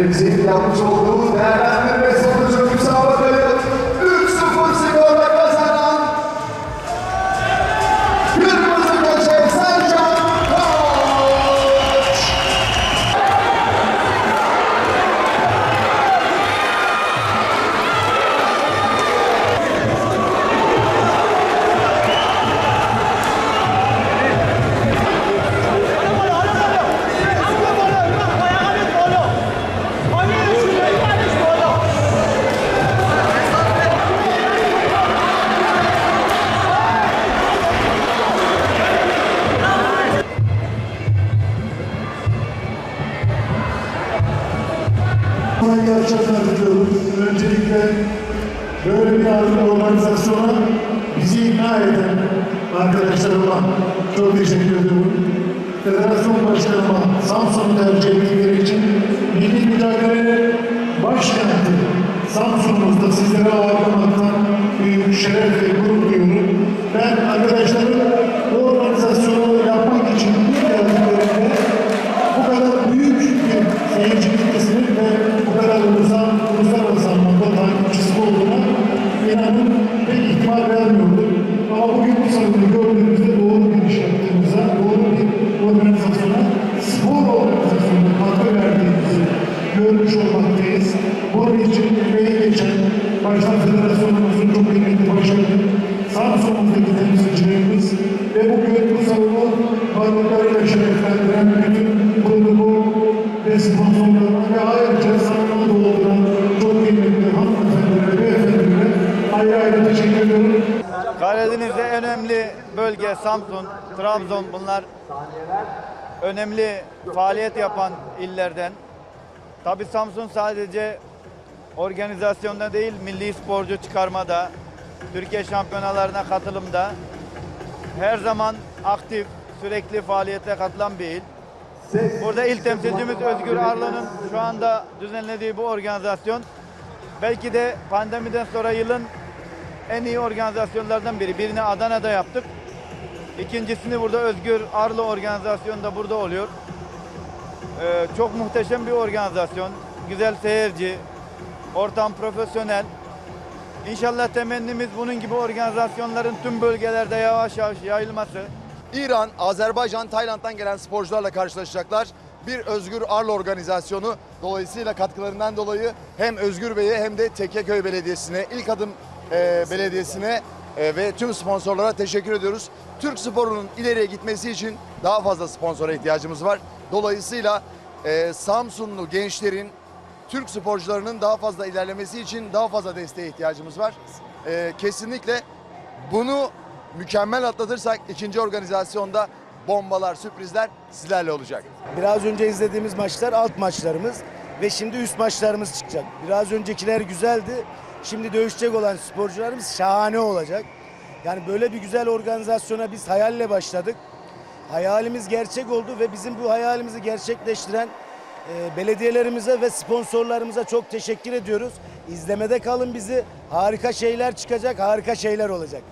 Benedicta Musolus. Kesinlikle böyle bir organizasyona bizi ikna eden arkadaşlarıma çok teşekkür ediyorum. Federasyon Başkanıma Samsun'u tercih ettikleri için milli mücadele başkenti Samsun'umuzda sizlere ağırlamaktan başta federasyonumuzun çok kıymetli başkanı, Samsun'umuzdaki temsilcilerimiz ve bugün bu salonu varlıklarıyla şereflendiren bütün kurulumu ve sponsorlarına ve ayrıca salonu dolduran çok kıymetli hanımefendilere, beyefendilere ayrı ayrı teşekkür ediyorum. Karadeniz'de en önemli bölge Samsun, Trabzon bunlar önemli faaliyet yapan illerden. Tabi Samsun sadece organizasyonda değil milli sporcu çıkarmada, Türkiye şampiyonalarına katılımda her zaman aktif, sürekli faaliyete katılan bir il. Burada il temsilcimiz Özgür Arlan'ın şu anda düzenlediği bu organizasyon belki de pandemiden sonra yılın en iyi organizasyonlardan biri. Birini Adana'da yaptık. İkincisini burada Özgür Arlı organizasyonda burada oluyor. Ee, çok muhteşem bir organizasyon. Güzel seyirci, ortam profesyonel. İnşallah temennimiz bunun gibi organizasyonların tüm bölgelerde yavaş yavaş yayılması. İran, Azerbaycan, Tayland'dan gelen sporcularla karşılaşacaklar. Bir Özgür Arlı organizasyonu dolayısıyla katkılarından dolayı hem Özgür Bey'e hem de Tekkeköy Belediyesi'ne, İlk Adım e, Belediyesi'ne e, ve tüm sponsorlara teşekkür ediyoruz. Türk sporunun ileriye gitmesi için daha fazla sponsora ihtiyacımız var. Dolayısıyla e, Samsunlu gençlerin, Türk sporcularının daha fazla ilerlemesi için daha fazla desteğe ihtiyacımız var. E, kesinlikle bunu mükemmel atlatırsak ikinci organizasyonda bombalar, sürprizler sizlerle olacak. Biraz önce izlediğimiz maçlar alt maçlarımız ve şimdi üst maçlarımız çıkacak. Biraz öncekiler güzeldi. Şimdi dövüşecek olan sporcularımız şahane olacak. Yani böyle bir güzel organizasyona biz hayalle başladık. Hayalimiz gerçek oldu ve bizim bu hayalimizi gerçekleştiren belediyelerimize ve sponsorlarımıza çok teşekkür ediyoruz. İzlemede kalın bizi. Harika şeyler çıkacak, harika şeyler olacak.